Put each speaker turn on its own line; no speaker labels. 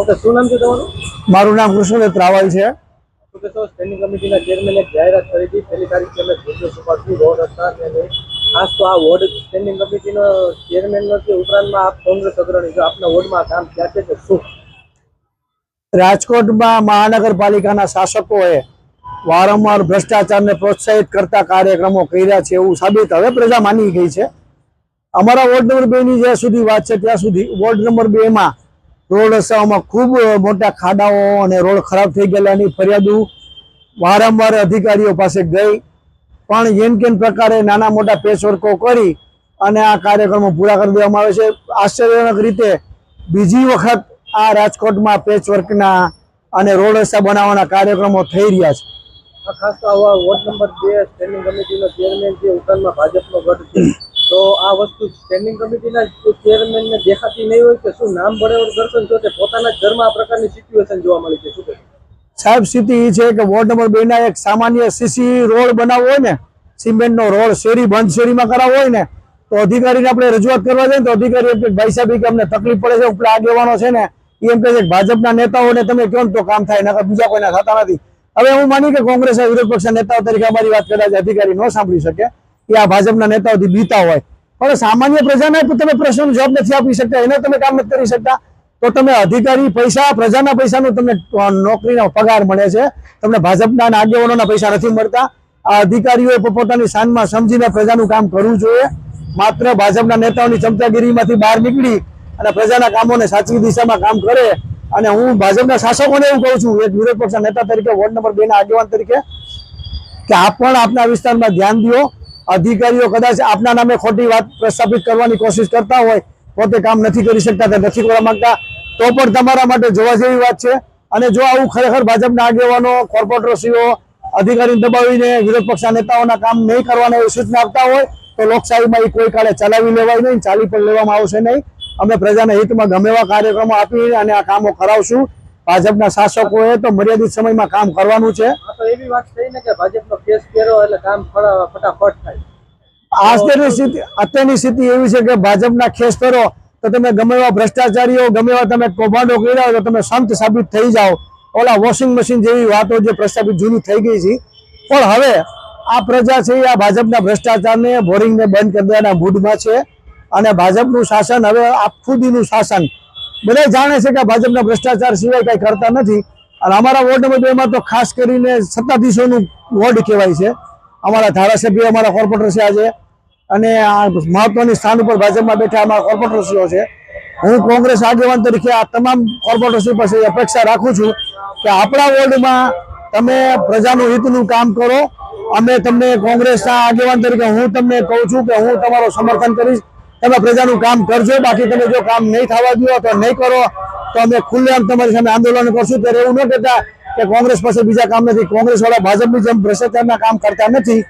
Okay શું નામ છે તમારું?
મારું નામ કૃષ્ણ રાવલ છે.
ઓકે તો સ્ટેન્ડિંગ કમિટીના ચેરમેને જાહેરાત કરી હતી. પહેલી તારીખે અમે ભૂજો સુપાડશું રોડ હતા અને ખાસ તો આ વોર્ડ સ્ટેન્ડિંગ કમિટીનો ચેરમેન નથી ઉપરાંતમાં આપ કોંગ્રેસ અગ્રણી છો. આપના વોર્ડમાં કામ ક્યાં છે કે શું?
રાજકોટમાં મહાનગરપાલિકાના શાસકોએ વારંવાર ભ્રષ્ટાચારને પ્રોત્સાહિત કરતા કાર્યક્રમો કર્યા છે એવું સાબિત હવે પ્રજા માની ગઈ છે. અમારા વોર્ડ નંબર બે ની જ્યાં સુધી વાત છે ત્યાં સુધી વોર્ડ નંબર બે માં રોડ રસ્તાઓમાં ખૂબ મોટા ખાડાઓ અને રોડ ખરાબ થઈ ગયેલાની ફરિયાદો વારંવાર અધિકારીઓ પાસે ગઈ. પણ જેમ કેમ પ્રકારે નાના મોટા પેચવર્કો કરી અને આ કાર્યક્રમો પૂરા કરી દેવામાં આવે છે, આશ્ચર્યજનક રીતે બીજી વખત આ રાજકોટમાં પેચવર્કના અને રોડ રસ્તા બનાવવાના કાર્યક્રમો થઈ રહ્યા છે.
ખાસ તો વોર્ડ નંબર બે સ્ટેન્ડિંગ કમિટીનો ચેરમેન છે, ઉત્તરમાં ભાજપનો ગઢ છે. આ વસ્તુ સ્ટેન્ડિંગ કમિટીના ચેરમેનને દેખાતી નહીં હોય કે શું નામ બરાબર દર્શન છો કે પોતાના ઘરમાં આ પ્રકારની સિચ્યુએશન જોવા મળી છે. શું
સાહેબ, સ્થિતિ એ છે કે વોર્ડ નંબર બે ના એક સામાન્ય સીસી રોડ બનાવવો હોય ને, સિમેન્ટનો રોડ શેરી બંધ શેરીમાં કરાવવો હોય ને, તો અધિકારીને આપણે રજૂઆત કરવા જઈએ તો અધિકારી કે ભાઈ સાહેબ કે અમને તકલીફ પડે છે, ઉપલા આગેવાનો છે ને એમ કહે છે કે ભાજપના નેતાઓને તમે કહો તો કામ થાય, નકર બીજા કોઈના થતા નથી. હવે હું માની કે કોંગ્રેસના વિરોધ પક્ષના નેતાઓ તરીકે અમારી વાત કદાચ અધિકારી ન સાંભળી શકે, એ આ ભાજપના નેતાઓથી બીતા હોય. પણ સામાન્ય પ્રજાને તમે પ્રશ્નનો જવાબ નથી આપી શકતા, એને તમે કામ નથી કરી શકતા. તો તમે અધિકારી પૈસા, પ્રજાના પૈસાનો તમને નોકરીનો પગાર મળે છે. તમને ભાજપના આગેવાનોના પૈસા નથી મળતા. આ અધિકારીઓએ પોતાની શાનમાં સમજીને પ્રજાનું કામ કરવું જોઈએ. માત્ર ભાજપના નેતાઓની ચમચાગીરીમાંથી બહાર નીકળી અને પ્રજાના કામોને સાચી દિશામાં કામ કરે. અને હું ભાજપના શાસકોને એવું કહું છું, એક વિરોધ પક્ષના નેતા તરીકે, વોર્ડ નંબર બે ના આગેવાન તરીકે, કે આપ પણ આપના વિસ્તારમાં ધ્યાન દો. અધિકારીઓ કદાચ આપના નામે ખોટી વાત પ્રસ્થાપિત કરવાની કોશિશ કરતા હોય, પોતે કામ નથી કરી શકતા કે નથી કરવા માંગતા, તો પણ તમારા માટે જોવા જેવી વાત છે. અને જો આવું ખરેખર ભાજપના આગેવાનો, કોર્પોરેટરશ્રીઓ, અધિકારીને દબાવીને વિરોધ પક્ષના નેતાઓના કામ નહીં કરવાના એવી સૂચના આપતા હોય, તો લોકશાહીમાં એ કોઈ કાળે ચલાવી લેવાય નહીં, ચાલી પણ લેવામાં આવશે નહીં. અમે પ્રજાના હિતમાં ગમે એવા કાર્યક્રમો આપી અને આ કામો કરાવશું. ભાજપના શાસકોએ તો મર્યાદિત સમયમાં કામ કરવાનું છે.
એવી વાત થઈ કે ભાજપનો કેસ પહેરો એટલે કામ ફટાફટ થાય.
અત્યારની સ્થિતિ અત્યારની સ્થિતિ એવી છે કે ભાજપના ખેસ કરો તો તમે ગમે એવા ભ્રષ્ટાચારીઓ, ગમે એવા તમે કૌભાંડો કર્યા તો તમે સંત સાબિત થઈ જાઓ. ઓલા વોશિંગ મશીન જેવી વાતો જે પ્રસ્થાપિત જૂની થઈ ગઈ છે. પણ હવે આ પ્રજા છે આ ભાજપના ભ્રષ્ટાચારને બોરિંગને બંધ કરી દેવાના મૂડમાં છે અને ભાજપનું શાસન હવે આખું દીનું શાસન. બધા જાણે છે કે ભાજપના ભ્રષ્ટાચાર સિવાય કંઈ કરતા નથી. અને અમારા વોર્ડ નંબર બેમાં તો ખાસ કરીને સત્તાધીશોનું વોર્ડ કહેવાય છે. અમારા ધારાસભ્ય, અમારા કોર્પોરેટર છે આજે. અને આ મહત્વની સ્થાન ઉપર ભાજપમાં બેઠા અમારા કોર્પોરેટરશ્રીઓ છે. હું કોંગ્રેસ આગેવાન તરીકે આ તમામ કોર્પોરેટરશ્રી પાસે અપેક્ષા રાખું છું કે આપણા વોર્ડમાં તમે પ્રજાનું હિતનું કામ કરો. અમે તમને કોંગ્રેસના આગેવાન તરીકે હું તમને કહું છું કે હું તમારું સમર્થન કરીશ. તમે પ્રજાનું કામ કરજો. બાકી તમે જો કામ નહીં થવા દો તો નહીં કરો, તો અમે ખુલ્લેઆમ તમારી સામે આંદોલન કરશું. ત્યારે એવું ન કહેતા કે કોંગ્રેસ પાસે બીજા કામ નથી. કોંગ્રેસ વાળા ભાજપની જેમ ભ્રષ્ટાચારના કામ કરતા નથી.